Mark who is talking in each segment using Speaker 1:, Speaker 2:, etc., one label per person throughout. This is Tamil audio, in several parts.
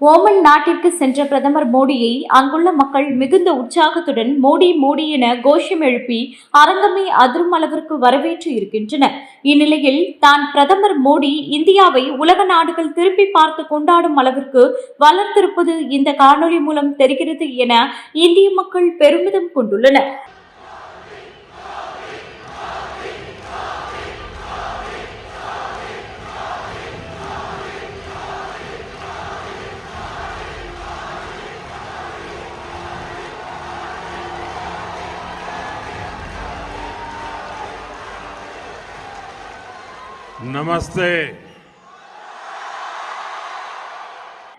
Speaker 1: ஓமன் நாட்டிற்கு சென்ற பிரதமர் மோடியை அங்குள்ள மக்கள் மிகுந்த உற்சாகத்துடன் மோடி மோடி என கோஷம் எழுப்பி அரங்கமே அதிரும் அளவிற்கு வரவேற்று இருக்கின்றனர். இந்நிலையில் தான் பிரதமர் மோடி இந்தியாவை உலக நாடுகள் திரும்பி பார்த்து கொண்டாடும் அளவிற்கு வளர்த்திருப்பது இந்த காணொளி மூலம் தெரிகிறது என இந்திய மக்கள் பெருமிதம் கொண்டுள்ளனர்.
Speaker 2: நமஸ்தே.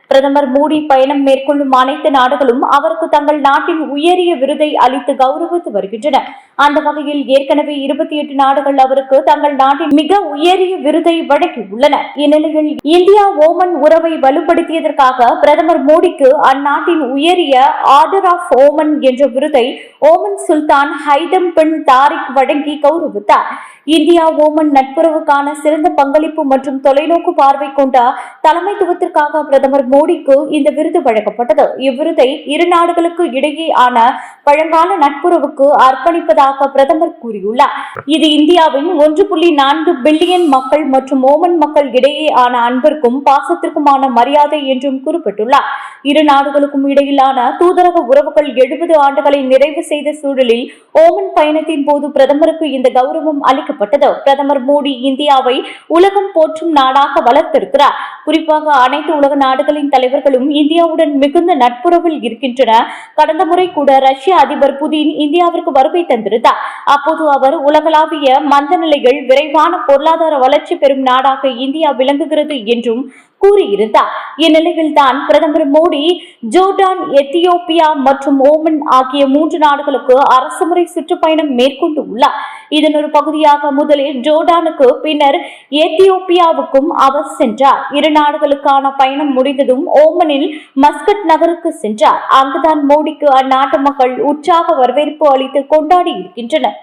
Speaker 1: பிரதமர் மோடி பயணம் மேற்கொள்ளும் அனைத்து நாடுகளும் அவருக்கு தங்கள் நாட்டின் உயரிய விருதை அளித்து கௌரவித்து வருகின்றன அந்த வகையில் ஏற்கனவே இருபத்தி எட்டு நாடுகள் அவருக்கு தங்கள் நாட்டின் மிக உயரிய விருதை வழங்கியுள்ளன. இந்நிலையில் இந்தியா ஓமன் உறவை வலுப்படுத்தியதற்காக பிரதமர் மோடிக்கு அந்நாட்டின் உயரிய ஆர்டர் ஆஃப் ஓமன் என்ற விருதை ஓமன் சுல்தான் ஹைதம் பின் தாரிக் வழங்கி கௌரவித்தார். இந்தியா ஓமன் நட்புறவுக்கான சிறந்த பங்களிப்பு மற்றும் தொலைநோக்கு பார்வை கொண்ட தலைமைத்துவத்திற்காக பிரதமர் மோடிக்கு இந்த விருது வழங்கப்பட்டது. இவ்விருதை இரு நாடுகளுக்கு இடையே ஆன பழங்கால நட்புறவுக்கு அர்ப்பணிப்பதாக பிரதமர் கூறியுள்ளார். இது இந்தியாவின் ஒன்று புள்ளி நான்கு பில்லியன் மக்கள் மற்றும் ஓமன் மக்கள் இடையே ஆன அன்பிற்கும் பாசத்திற்குமான மரியாதை என்றும் குறிப்பிட்டுள்ளார். இரு நாடுகளுக்கும் இடையிலான தூதரக உறவுகள் எழுபது ஆண்டுகளை நிறைவு செய்த சூழலில் ஓமன் பயணத்தின் போது பிரதமருக்கு இந்த கௌரவம் அளிக்கப்பட்டது. பிரதமர் மோடி இந்தியாவை உலகம் போற்றும் நாடாக வளர்த்திருக்கிறார். குறிப்பாக அனைத்து உலக நாடுகளின் தலைவர்களும் இந்தியாவுடன் மிகுந்த நட்புறவில் இருக்கின்றன. கடந்த முறை கூட ரஷ்ய அதிபர் புதின் இந்தியாவிற்கு வருகை தந்திருந்தார். அப்போது அவர் உலகளாவிய மந்த நிலையில் விரைவான பொருளாதார வளர்ச்சி பெறும் நாடாக இந்தியா விளங்குகிறது என்றும் கூறியிருந்தார் இந்நிலையில் தான் பிரதமர் மோடி ஜோர்டான் எத்தியோப்பியா மற்றும் ஓமன் ஆகிய மூன்று நாடுகளுக்கு அரசுமுறை சுற்றுப்பயணம் மேற்கொண்டு உள்ளார். இதன் ஒரு பகுதியாக முதலில் ஜோர்டானுக்கு பின்னர் எத்தியோப்பியாவுக்கும் அவர் சென்றார். இரு நாடுகளுக்கான பயணம் முடிந்ததும் ஓமனில் மஸ்கட் நகருக்கு சென்றார். அங்குதான் மோடிக்கு அந்நாட்டு மக்கள் உற்சாக வரவேற்பு அளித்து கொண்டாடி இருக்கின்றனர்.